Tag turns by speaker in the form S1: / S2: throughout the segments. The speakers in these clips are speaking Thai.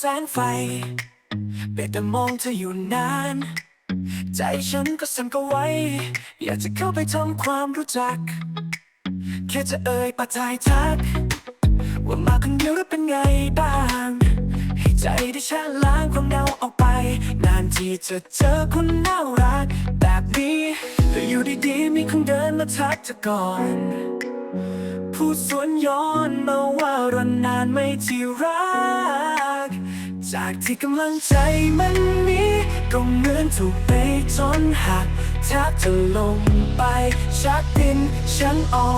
S1: แสงไฟเบ็ดแต่มองเธออยู่นาน ใจฉันก็สั่นก็ไหวอยากจะเข้าไปทำความรู้จัก แค่จะเอ่ยปาทายทัก ว่ามาคนเดียวหรือเป็นไงบ้างให้ใจได้ชะล้างความเหงาออกไป นานที่จะเจอคนน่ารักแบบนี้แล้วอยู่ดีๆมีคนเดินมาทักเธอก่อนพูดสวนย้อนมาว่ารอนนานไม่ที่รัก จากที่กำลังใจมันมีก็เหมือนถูกไปจนหักแทบจะลงไปชักดินฉันออ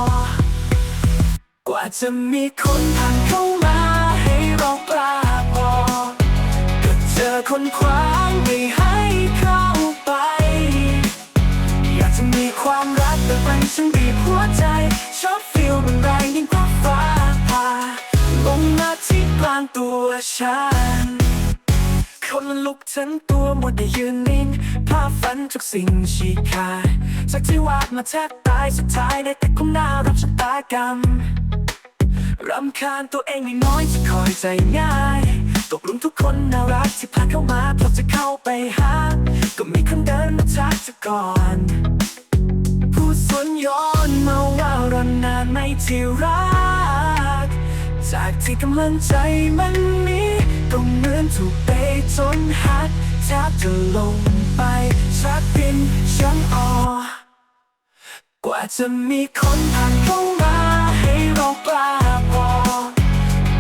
S1: ก ว่าจะมีคนผ่านเข้ามาให้เรากล้าบอก็เจอคนขวางไม่ให้เข้าไป อยากจะมีความรักแต่มันฉันบีบหัวใจ ชอบฟีลมันแรงยิ่งกว่าฟ้าผ่าลงมาที่กลางตัวฉัน คนลุกทั้งตัวหมดได้ยืนนิ่งภาพฝันทุกสิ่งฉีกขาดจากที่วาดมาแทบตายสุดท้ายได้แต่คุ้มหน้ารับชะตากรรมรำคาญตัวเองไม่น้อยที่คอยใจง่าย ตกลุมทุกคนน่ารักที่ผ่านเข้ามาเพราะจะเข้าไปหา ก็มีคนเดินมาทักเธอก่อนพูดสนย้อนมาว่ารอนนานไม่ที่รัก จากที่กำลังใจมันมี ก็เหมือนถูกเตะจนหักแทบจะลงไปชักดินฉันออกกว่าจะมีคนผ่านเข้ามาให้เรากล้าบอก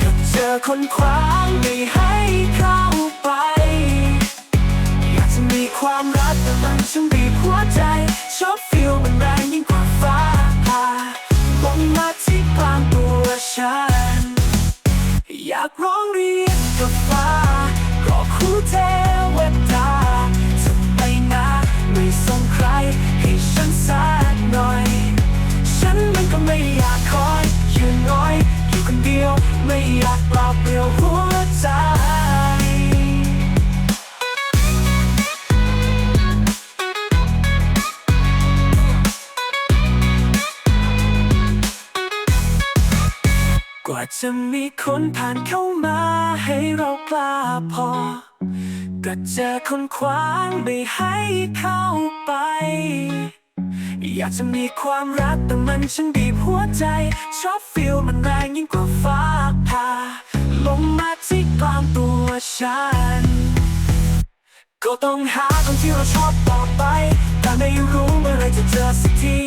S1: ก็เจอคนขวางไม่ให้เข้าไป อยากจะมีความรักแต่มันช่างบีบหัวใจ ชอบฟีลมันแรงยิ่งกว่าฟ้าผ่าลงมาที่กลางตัวฉัน อยากร้องเรียกกับ ฟ้าก็คู่เทว กว่าจะมีคนผ่านเข้ามาให้เรากล้าพอ ก็เจอคนขวางไม่ให้เข้าไป อยากจะมีความรักแต่มันฉันบีบหัวใจ ชอบฟีลมันแรงยิ่งกว่าฟ้าผ่าลงมาที่กลางตัวฉัน ก็ต้องหาคนที่เราชอบต่อไป แต่ไม่รู้เมื่อไรจะเจอสักที